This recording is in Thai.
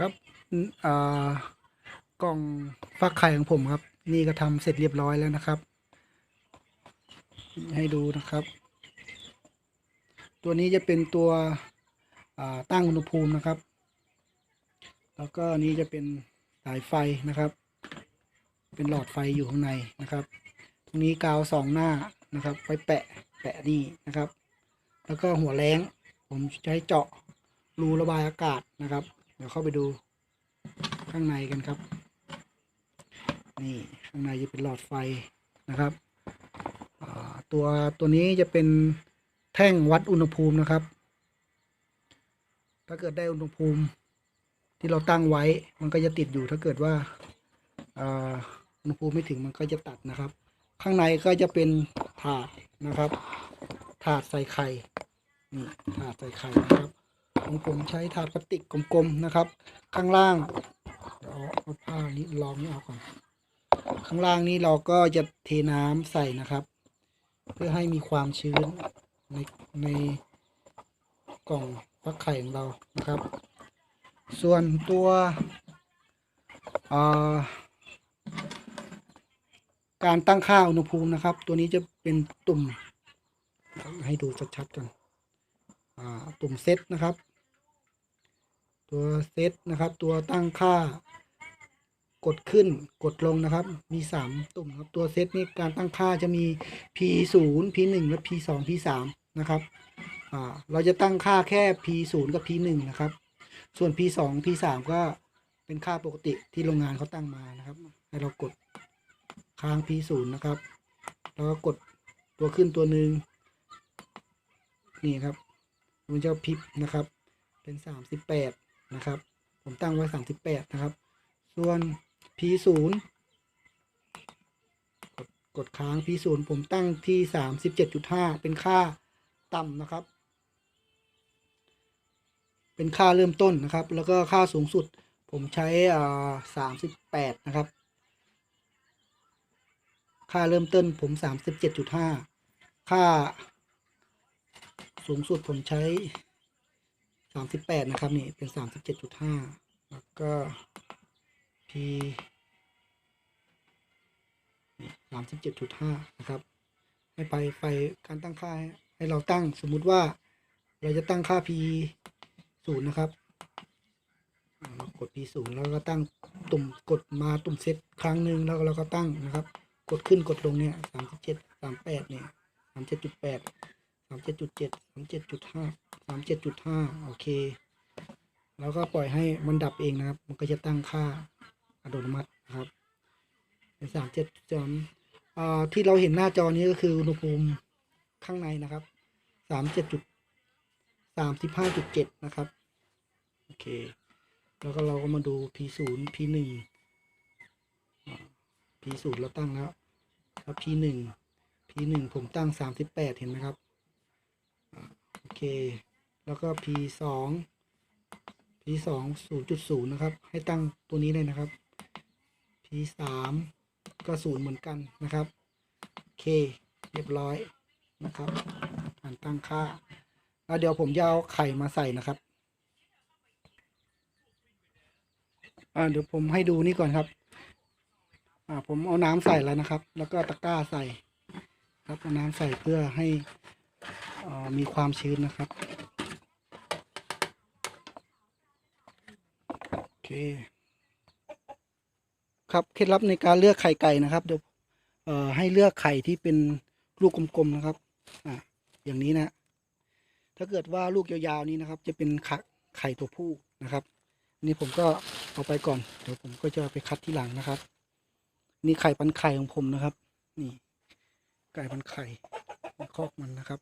ครับอ่ากล่องฟักไข่ของผมครับ นี่ก็ทำเสร็จเรียบร้อยแล้วนะครับ ให้ดูนะครับ ตัวนี้จะเป็นตัวอ่าตั้งอุณหภูมินะครับ แล้วก็นี้จะเป็นสายไฟนะครับ เป็นหลอดไฟอยู่ข้างในนะครับ ตรงนี้กาวสองหน้านะครับไว้แปะแปะนี่นะครับ แล้วก็หัวแรงผมใช้เจาะรูระบายอากาศนะครับ ดี๋ยวเข้าไปดูข้างในกันครับ นี่ข้างในจะเป็นหลอดไฟนะครับตัวตัวนี้จะเป็นแท่งวัดอุณหภูมินะครับ ถ้าเกิดได้อุณหภูมิที่เราตั้งไว้ มันก็จะติดอยู่ถ้าเกิดว่าอุณหภูมิไม่ถึงมันก็จะตัดนะครับ ข้างในก็จะเป็นถาดนะครับ ถาดใส่ไข่นี่ถาดใส่ไข่นะครับ ของผมใช้ถาดพลาสติกกลมๆนะครับ ข้างล่างเดี๋ยวเอาเอาผ้านี้รองนี้ออกก่อนข้างล่างนี้เราก็จะเทน้ำใส่นะครับ เพื่อให้มีความชื้นในในกล่องฟักไข่ของเรานะครับ ส่วนตัวาการตั้งค่าอุณหภูมินะครับ ตัวนี้จะเป็นตุ่มให้ดูชัดๆกันอ่าตุ่มเซตนะครับ ตัวเซตนะครับ ตัวตั้งค่ากดขึ้นกดลงนะครับ มีสามตุ่มครับ ตัวเซตนี่การตั้งค่าจะมี P 0 P 1และ P 2 P 3นะครับอ่าเราจะตั้งค่าแค่ P 0กับ P 1นะครับ ส่วน P 2 P 3ก็เป็นค่าปกติที่โรงงานเขาตั้งมานะครับ ให้เรากดค้าง P 0นะครับ แล้วก็กดตัวขึ้นตัวหนึ่งนี่ครับมันจะพิบนะครับ เป็นสามสิบแปด นะครับ ผมตั้งไว้สามสิบแปดนะครับ ส่วน P ศูนย์กดกดค้าง P ศูนย์ผมตั้งที่สามสิบเจ็ดจุดห้าเป็นค่าต่ำนะครับ เป็นค่าเริ่มต้นนะครับ แล้วก็ค่าสูงสุดผมใช้อ่าสามสิบแปดนะครับ ค่าเริ่มต้นผมสามสิบเจ็ดจุดห้าค่าสูงสุดผมใช้ สามสิบแปดนะครับนี่เป็นสามสิบเจ็ดจุดห้าแล้วก็ P สามสิบเจ็ดจุดห้านะครับ ให้ไปไฟการตั้งค่าให้เราตั้งสมมุติว่าเราจะตั้งค่า P ศูนย์นะครับอ่าเรากด P ศูนย์แล้วก็ตั้งตุ่มกดมาตุ่มเซตครั้งหนึ่งแล้วเราก็ตั้งนะครับ กดขึ้นกดลงเนี่ยสามสิบเจ็ดสามแปดเนี่ยสามเจ็ดจุดแปด สามเจ็ดจุดเจ็ดสามเจ็ดจุดห้าสามเจ็ดจุดห้าโอเค แล้วก็ปล่อยให้มันดับเองนะครับ มันก็จะตั้งค่าอัตโนมัตินะครับเป็นสามเจ็ดจอมอ่าที่เราเห็นหน้าจอนี้ก็คืออุณหภูมิข้างในนะครับสามเจ็ดจุดสามสิบห้าจุดเจ็ดนะครับ โอเค แล้วก็เราก็มาดู P ศูนย์ P หนึ่ง P ศูนย์เราตั้งแล้วแล้ว P หนึ่ง P หนึ่งผมตั้งสามสิบแปดเห็นไหมครับ เคแล้วก็ P สอง P สองศูนย์จุดศูนย์นะครับ ให้ตั้งตัวนี้เลยนะครับ P สามก็ศูนย์เหมือนกันนะครับโอเรียบร้อยนะครับการตั้งค่า แล้วเดี๋ยวผมจะเอาไข่มาใส่นะครับ อ่าเดี๋ยวผมให้ดูนี่ก่อนครับ อ่าผมเอาน้ำใส่แล้วนะครับ แล้วก็ตะกร้าใส่ ครับเอาน้ำใส่เพื่อให้ มีความชื้นนะครับ โอเค ครับเคล็ดลับในการเลือกไข่ไก่นะครับ เดี๋ยวเอ่อให้เลือกไข่ที่เป็นลูกกลมๆนะครับอ่าอย่างนี้นะ ถ้าเกิดว่าลูกยาวๆนี้นะครับ จะเป็นไข่ไข่ตัวผู้นะครับ นี่ผมก็เอาไปก่อน เดี๋ยวผมก็จะไปคัดที่หลังนะครับ นี่ไข่ปันไข่ของผมนะครับ นี่ ไก่พันไข่คอกมันนะครับ